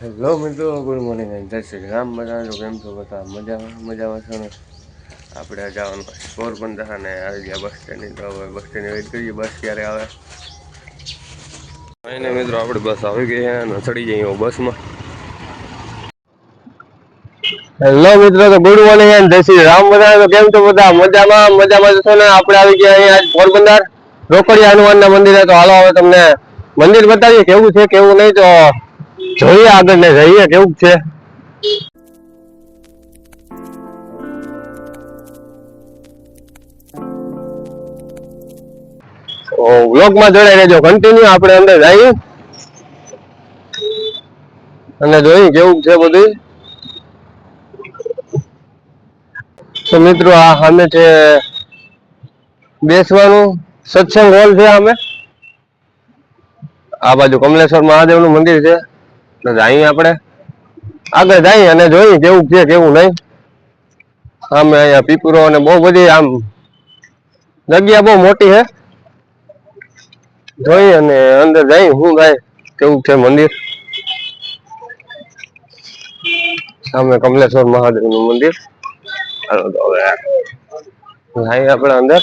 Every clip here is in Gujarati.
હેલો મિત્રો ગુડ મોર્નિંગ. જય શ્રી રામ. બધા કેમ છો બધા? મજામાં? મજામાં છો ને? આપણે જવાનું પોરબંદર અને આવી ગયા બસ સ્ટેન્ડની. તો હવે બસ સ્ટેન્ડ વેઇટ કરીએ. બસ ક્યારે આવે? એને મિત્રો આપણે બસ આવી ગઈ છે અને ચડી જઈએ બસમાં. હેલો મિત્રો તો ગુડ મોર્નિંગ એન્ડ જય શ્રી રામ બધા. તો કેમ છો બધા? મજામાં? મજામાં છો ને? આપણે આવી ગયા અહીંયા આજ પોરબંદર. રોકડિયા હનુમાનના મંદિરે. તો હાલો હવે તમને મંદિર બતાવીએ. કેવું છે કેવું નહીં તો જોઈએ આગળ ને જઈએ, કેવું છે? વ્લોગમાં જોડાઈ રહેજો. કન્ટિન્યુ આપણે અંદર જઈએ. અને જોઈએ કેવું છે બધું. તો મિત્રો, આ સામે છે બેસવાનું સત્સંગ હોલ છે અમે આ બાજુ કમલેશ્વર મહાદેવનું મંદિર છે. જઈએ આપણે. આગળ જઈએ અને જોઈએ કેવું છે, કેવું નહીં. સામે અહીંયા પીપુરો અને બહુ બધી આમ જગ્યા બહુ મોટી છે. જોઈએ અને અંદર જઈ શું થાય કેવું છે મંદિર? સામે કમલેશ્વર મહાદેવનું મંદિર જઈએ આપણે અંદર.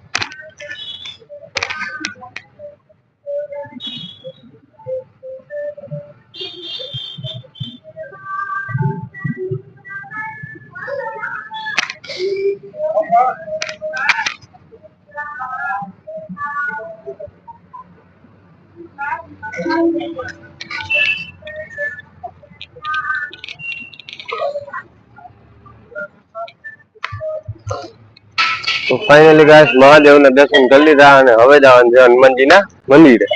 તો ફાઇનલી ગાઈસ મહાદેવને દર્શન કરી લીધા અને હવે જવાનું છે હનુમાનજીના મંદિરે.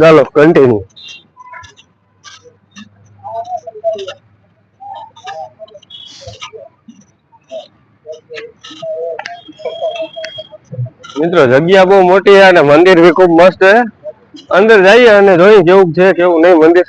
ચાલો કન્ટિન્યુ મિત્રો, જગ્યા બહુ મોટી છે અને મંદિર બી ખૂબ મસ્ત છે. અંદર જઈએ અને જોઈએ કેવું છે કેવું નહીં મંદિર.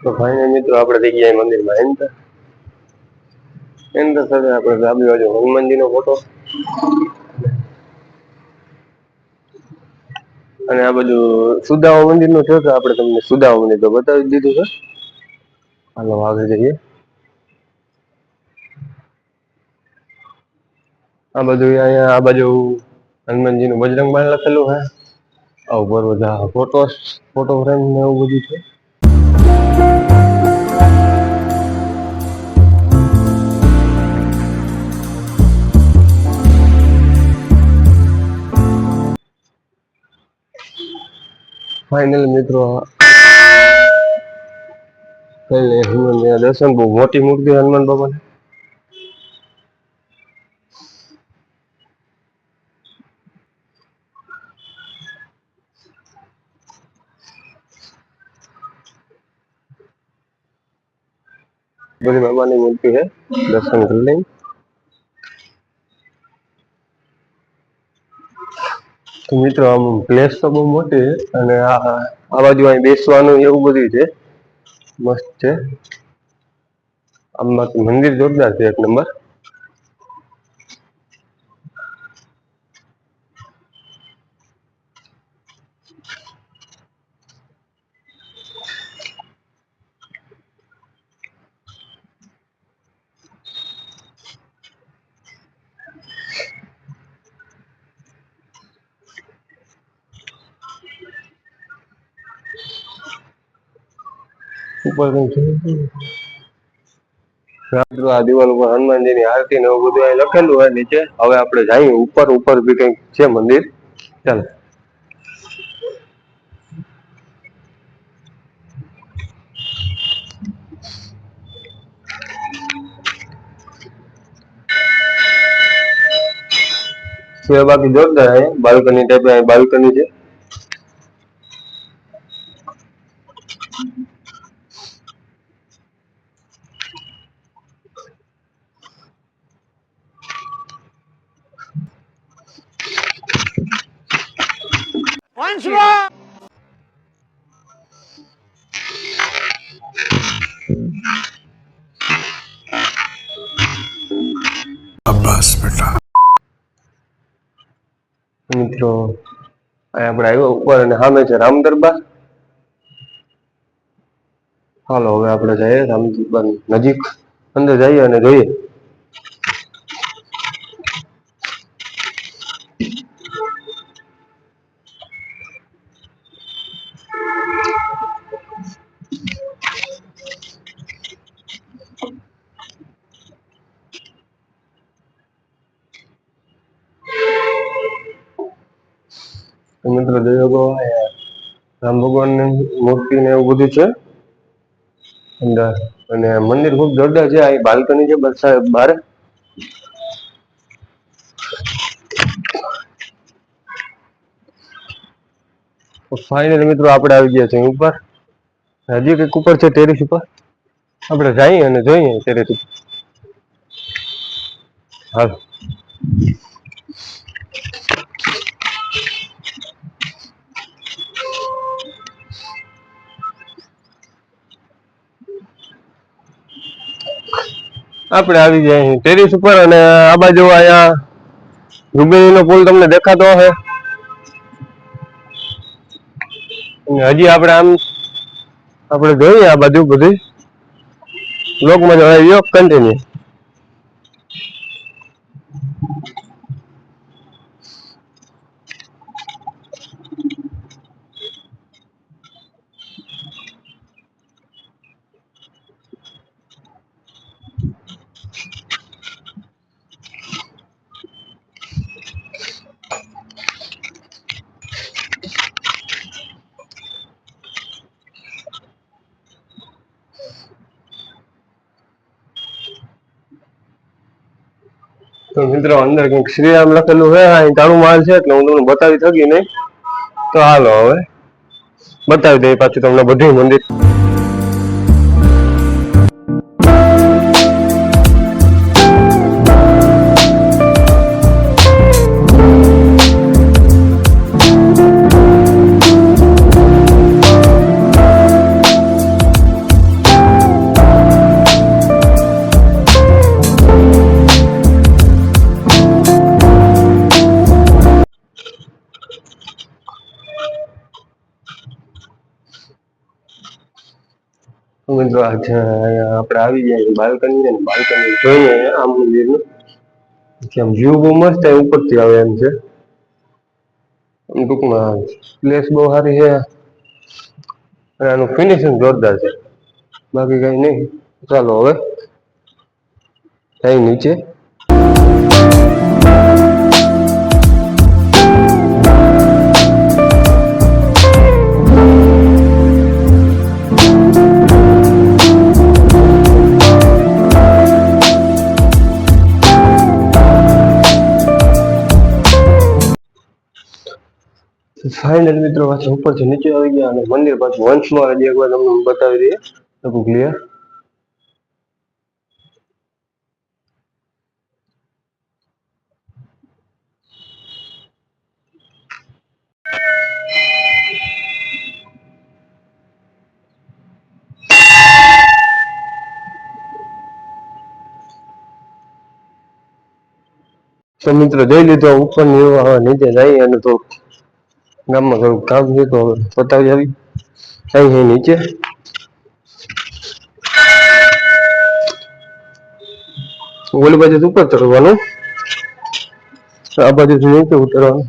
તો ફાઇનલ મિત્રો આપણે થઈ ગયા મંદિરમાં એન્ટર એન્ટર સાથે આપણે ડાબી બાજુ હનુમાનજીનો ફોટો અને આ બાજુ સુદામા મંદિરનું છે તો આપણે તમને સુદામા મંદિર તો બતાવી દીધું છે. હાલો, આગળ જઈએ. આ બધું અહીંયા આ બાજુ હનુમાનજીનું બજરંગ બાણ લખેલું છે. આ ઉપર બધા ફોટોસ ફોટો ફ્રેમ ને એવું બધું છે. ફાઇનલ મિત્રો કઈ લે હનુમાન દર્શન બહુ મોટી મૂર્તિ હનુમાન બાબા બધી બાબાની મૂર્તિ છે, દર્શન કરી લઈ તો મિત્રો, આમ પ્લેસ તો બહુ મોટી અને આ આ બાજુ અહીં બેસવાનું એવું બધું છે. મસ્ત છે. આમ મંદિર જોરદાર છે એક નંબર. ઉપર આ દિવાલ ઉપર હનુમાનજીની આરતી ને એવું બધું અહીં લખેલું હોય નીચે. હવે આપણે જઈએ ઉપર ઉપર બી કંઈક છે મંદિર. ચાલો. સિવાય બાકી જોરદાર અહીં બાલ્કની ટાઈપ બાલ્કની છે. મિત્રો અહીં આપણે આવ્યો ઉપર અને સામે છે રામ દરબાર. હાલો, હવે આપણે જઈએ રામ દરબાર નજીક. અંદર જઈએ અને જોઈએ. જોઈ રામ ભગવાનની મૂર્તિ ને એવું બધું છે? અંદર. અને મંદિર ખૂબ જોરદાર છે, આ બાલ્કની છે, બસ બાર ફાઇનલ મિત્રો આપણે આવી ગયા છે ઉપર. હજી કંઈક ઉપર છે ટેરેસ ઉપર? આપણે જઈએ અને જોઈએ ટેરેસ ઉપર. આપણે આવી ગયા અહીં. ટેરિસ ઉપર અને આ બાજુ અહીંયા રૂબેરીનો પુલ તમને દેખાતો હશે. હજી આપણે આમ આપણે જોઈએ આ બાજુ બધી. લોકમાં જવાય કન્ટિન્યુ તો મિત્રો, અંદર કંઈક શ્રીરામ લખેલું છે અહીં તાળું માલ છે, એટલે હું તમને બતાવી શકી નહીં. તો હાલો હવે. બતાવી દઈએ પાછું તમને બધું મંદિર મિત્રો આપણે આવી ગયા બાલ્કની ને બાલ્કની જોઈએ આમ મંદિરનું. કેમ વ્યૂ બહુ મસ્ત ઉપરથી આવે એમ છે. ટૂંકમાં પ્લેસ બહુ સારી છે. અને આનું ફિનિશિંગ જોરદાર છે. બાકી કઈ નહીં. ચાલો હવે કઈ નીચે. ફાઇનલ મિત્રો, પાછા ઉપરથી નીચે આવી ગયા અને મંદિર પાછું વંશમાં હજી એકવાર તમને બતાવી દઈએ. તો ક્લિયર મિત્રો, જોઈ લીધો ઉપર નીચે જઈએ અને તો ગામમાં થોડુંક કામ છે તો હવે પતાવી આવી. અહીં છે, નીચે. ઓલી બાજુ ઉપર ચડવાનું. આ બાજુથી નીચે ઉતરવાનું.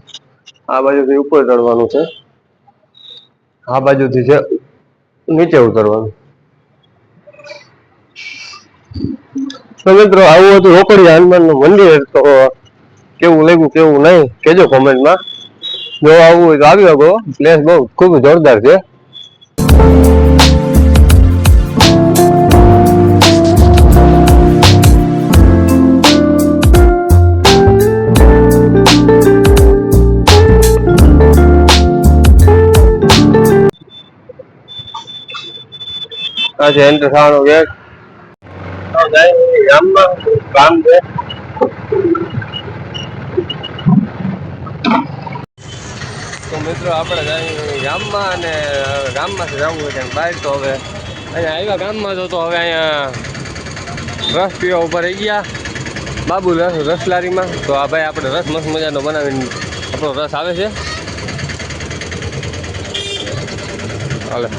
આ બાજુથી ઉપર ચડવાનું છે. આ બાજુથી છે, નીચે ઉતરવાનું. તો મિત્રો, આવું હતું રોકડી હનુમાનનું મંદિર. તો કેવું લાગ્યું, કેવું નહીં? કેજો કોમેન્ટમાં જો આવું એક આવ્યો હતો પ્લેસ બહુ ખૂબ જોરદાર છે એન્ટર થવાનું છે ગામમાં કામ છે મિત્રો, આપણે ગામમાં અને ગામમાંથી જવું હોય ક્યાંક બહાર તો હવે અહીંયા આવ્યા ગામમાં તો તો હવે અહીંયા રસ પીવા ઉપર રહી ગયા. બાબુ રસ રસ લારીમાં તો આ ભાઈ આપણે રસ મસ્ત મજાનો બનાવીને આપણો રસ આવે છે. હાલે.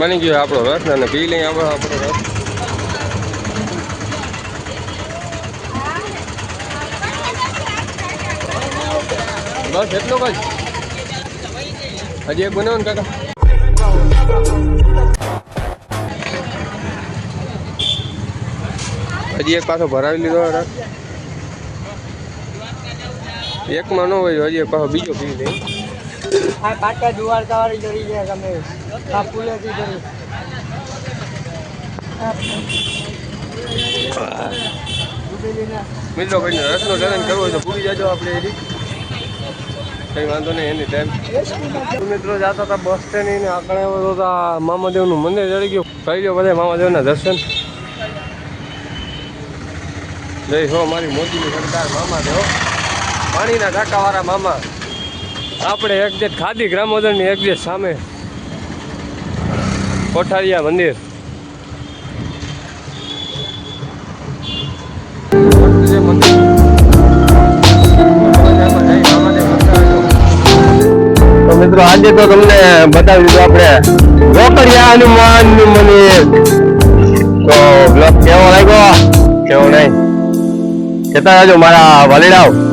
બની ગયો આપણો રસ અને પી લઈએ આપણો આપણો રસ બસ એટલો જ. હજી એક બનાવો ને કાકા? હજી એક પાછો ભરાવી લીધો રસ એકમાં ન હોય, હજી પાછો બીજો પી લઈએ આ પાટા દ્વારકા વાળી જરી જાય તમે. આ ફૂલેથી જરી મિત્રો ભાઈને રસનો ચલન કરવો હોય તો પૂરી જાજો આપણે એની. કંઈ વાંધો નહીં, એની ટાઈમ મિત્રો જતા હતા બસ સ્ટેન્ડ ને આવ્યો તો મામાદેવનું મંદિર ચડી ગયું. કરી લો બધા મામાદેવના દર્શન. જય હો મારી મોદીની સરકાર મામાદેવ. પાણીના ટાંકાવાળા મામા. આપણે એક્ઝેક્ટ ખાદી ગ્રામોદરની એક્ઝેક્ટ સામે કોઠારિયા મંદિર. મિત્રો, આજે તો તમને બતાવી દીધું આપણે રોકડિયા હનુમાનનું મંદિર. તો બ્લોગ કેવો લાગ્યો? કેવો નહીં? કેતા રાજો મારા વાલીડાઓ.